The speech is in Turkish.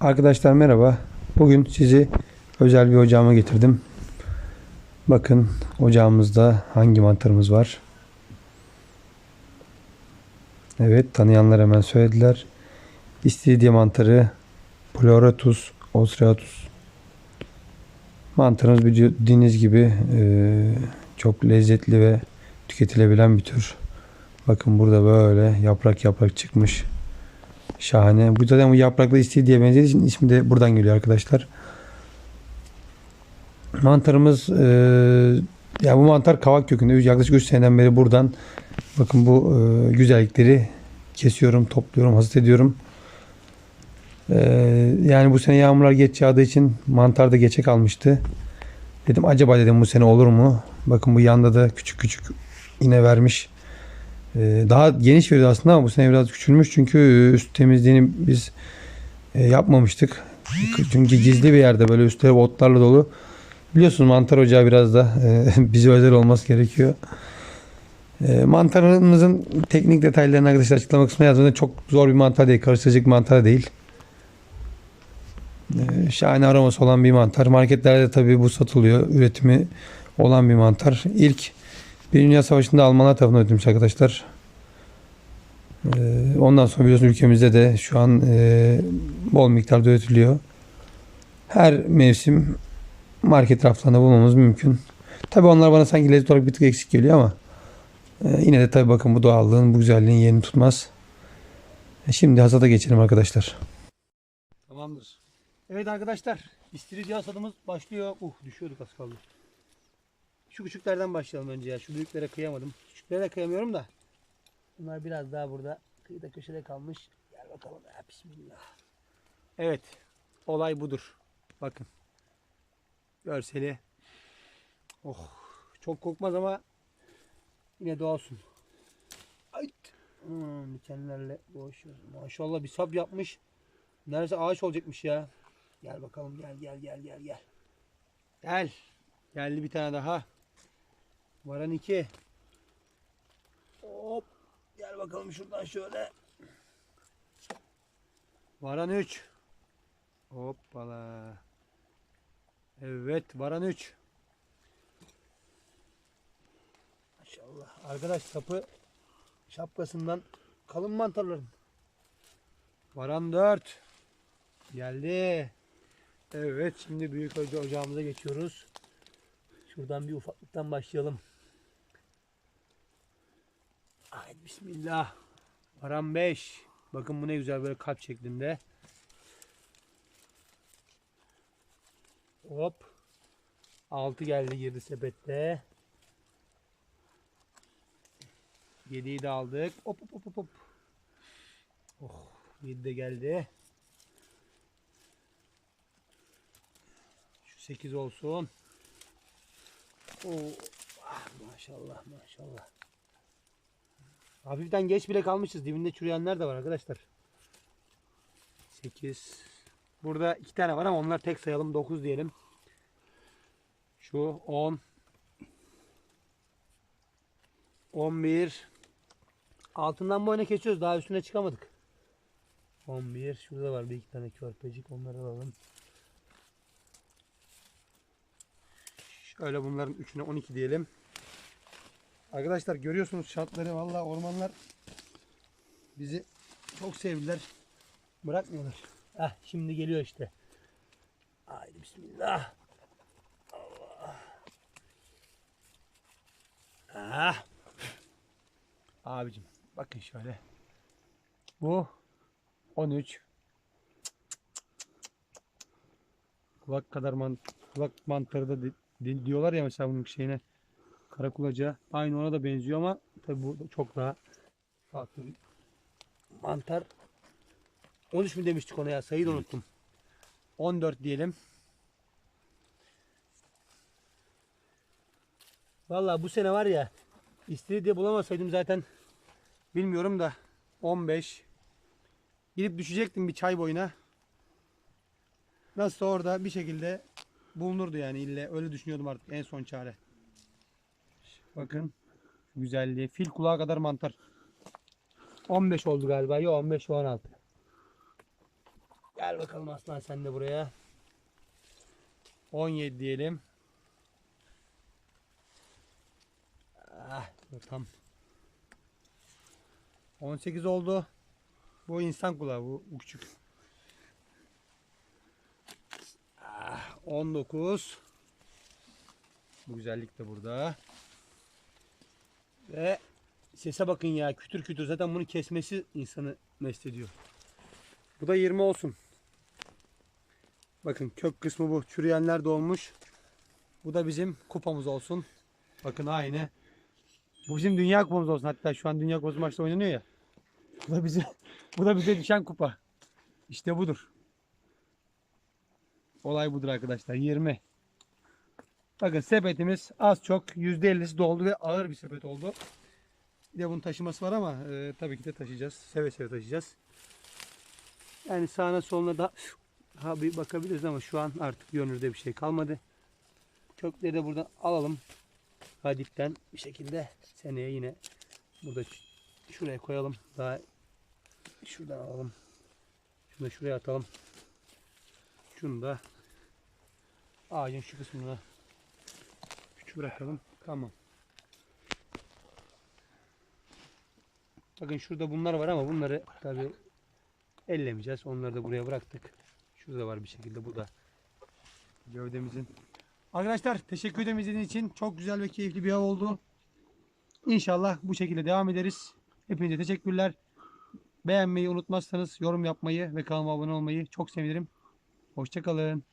Arkadaşlar merhaba. Bugün sizi özel bir ocağıma getirdim. Bakın ocağımızda hangi mantarımız var. Evet tanıyanlar hemen söylediler. İstiridye mantarı Pleurotus ostreatus. Mantarımız bildiğiniz gibi eee, çok lezzetli ve tüketilebilen bir tür. Bakın burada böyle yaprak yaprak çıkmış. Şahane. Bu zaten bu yapraklı istiridye benzediği için ismi de buradan geliyor arkadaşlar. Mantarımız eee ya bu mantar kavak kökünde yaklaşık 3 seneden beri buradan bakın bu eee, güzellikleri kesiyorum, topluyorum, hasat ediyorum. Eee, yani bu sene yağmurlar geç yağdığı için mantar da geçe kalmıştı. Dedim acaba dedim bu sene olur mu? Bakın bu yanda da küçük küçük yine vermiş. Ee, daha geniş veriyor aslında ama bu sene biraz küçülmüş çünkü üst temizliğini biz e, yapmamıştık. Çünkü gizli bir yerde böyle üstleri otlarla dolu. Biliyorsunuz mantar ocağı biraz da e, bize özel olması gerekiyor. E, mantarımızın teknik detaylarını arkadaşlar açıklama kısmına yazmada çok zor bir mantar değil. Karıştırıcı bir mantar değil. Şahane aroması olan bir mantar. Marketlerde tabii bu satılıyor. Üretimi olan bir mantar. İlk bir Dünya Savaşı'nda Almanlar tarafından üretilmiş arkadaşlar. Ee, ondan sonra biliyorsunuz ülkemizde de şu an e, bol miktarda üretiliyor. Her mevsim market raflarında bulmamız mümkün. Tabi onlar bana sanki lezzet olarak bir tık eksik geliyor ama e, yine de tabi bakın bu doğallığın, bu güzelliğin yerini tutmaz. E, Şimdi hasata geçelim arkadaşlar. Tamamdır. Evet arkadaşlar, istiridye hasadımız başlıyor. Uh düşüyorduk az kaldı. Şu küçüklerden başlayalım önce ya. Şu büyüklere kıyamadım. Küçüklere de kıyamıyorum da. Bunlar biraz daha burada kıyıda köşede kalmış. Gel bakalım ya bismillah. Evet. Olay budur. Bakın. Görseli. Oh. Çok kokmaz ama yine de olsun. Ay. Hmm, dikenlerle boğuşuyor. Maşallah bir sap yapmış. Neredeyse ağaç olacakmış ya. Gel bakalım gel gel gel gel gel. Gel. Geldi bir tane daha. Varan iki. Hop. Gel bakalım şuradan şöyle. Varan 3. Hoppala. Evet varan 3. Maşallah. Arkadaş sapı şapkasından kalın mantarların. Varan 4. Geldi. Evet şimdi büyük oca- ocağımıza geçiyoruz. Şuradan bir ufaklıktan başlayalım. Haydi bismillah. Varan 5. Bakın bu ne güzel böyle kalp şeklinde. Hop. 6 geldi girdi sepette. 7'yi de aldık. Hop hop hop hop. Oh, 7 de geldi. Şu 8 olsun. Oo, ah, maşallah maşallah. Hafiften geç bile kalmışız. Dibinde çürüyenler de var arkadaşlar. 8. Burada iki tane var ama onlar tek sayalım. 9 diyelim. Şu 10. 11. Altından boyuna kesiyoruz. Daha üstüne çıkamadık. 11. Şurada var bir iki tane körpecik. Onları alalım. Şöyle bunların üçüne 12 diyelim. Arkadaşlar görüyorsunuz şartları vallahi ormanlar bizi çok sevdiler. Bırakmıyorlar. Ah şimdi geliyor işte. Haydi bismillah. Allah. Ah. Abicim bakın şöyle. Bu 13 kulak kadar man kulak mantarı da di- di- diyorlar ya mesela bunun şeyine Karakulaca aynı ona da benziyor ama tabi bu çok daha farklı bir mantar. 13 mi demiştik ona ya sayıyı da unuttum. 14 diyelim. Vallahi bu sene var ya istiridye bulamasaydım zaten bilmiyorum da 15 gidip düşecektim bir çay boyuna. Nasıl orada bir şekilde bulunurdu yani ille öyle düşünüyordum artık en son çare. Bakın güzelliği. Fil kulağı kadar mantar. 15 oldu galiba. Yok 15 ve 16. Gel bakalım aslan sen de buraya. 17 diyelim. Ah, tam. 18 oldu. Bu insan kulağı bu, bu küçük. Ah, 19. Bu güzellik de burada. Ve sese bakın ya kütür kütür zaten bunu kesmesi insanı mest ediyor. Bu da 20 olsun. Bakın kök kısmı bu. Çürüyenler de olmuş. Bu da bizim kupamız olsun. Bakın aynı. Bu bizim dünya kupamız olsun. Hatta şu an dünya kupası maçta oynanıyor ya. Bu da bize bu da bize düşen kupa. İşte budur. Olay budur arkadaşlar. 20. Bakın sepetimiz az çok %50'si doldu ve ağır bir sepet oldu. Bir de bunun taşıması var ama e, tabii ki de taşıyacağız. Seve seve taşıyacağız. Yani sağına soluna da ha bir bakabiliriz ama şu an artık görünürde bir şey kalmadı. Kökleri de buradan alalım. Hadipten bir şekilde seneye yine burada şuraya koyalım. Daha şuradan alalım. Şunu da şuraya atalım. Şunu da ağacın şu kısmına küçük bırakalım. Tamam. Bakın şurada bunlar var ama bunları tabi ellemeyeceğiz. Onları da buraya bıraktık. Şurada var bir şekilde bu da gövdemizin. Arkadaşlar teşekkür ederim izlediğiniz için. Çok güzel ve keyifli bir av oldu. İnşallah bu şekilde devam ederiz. Hepinize teşekkürler. Beğenmeyi unutmazsanız yorum yapmayı ve kanalıma abone olmayı çok sevinirim. Hoşçakalın.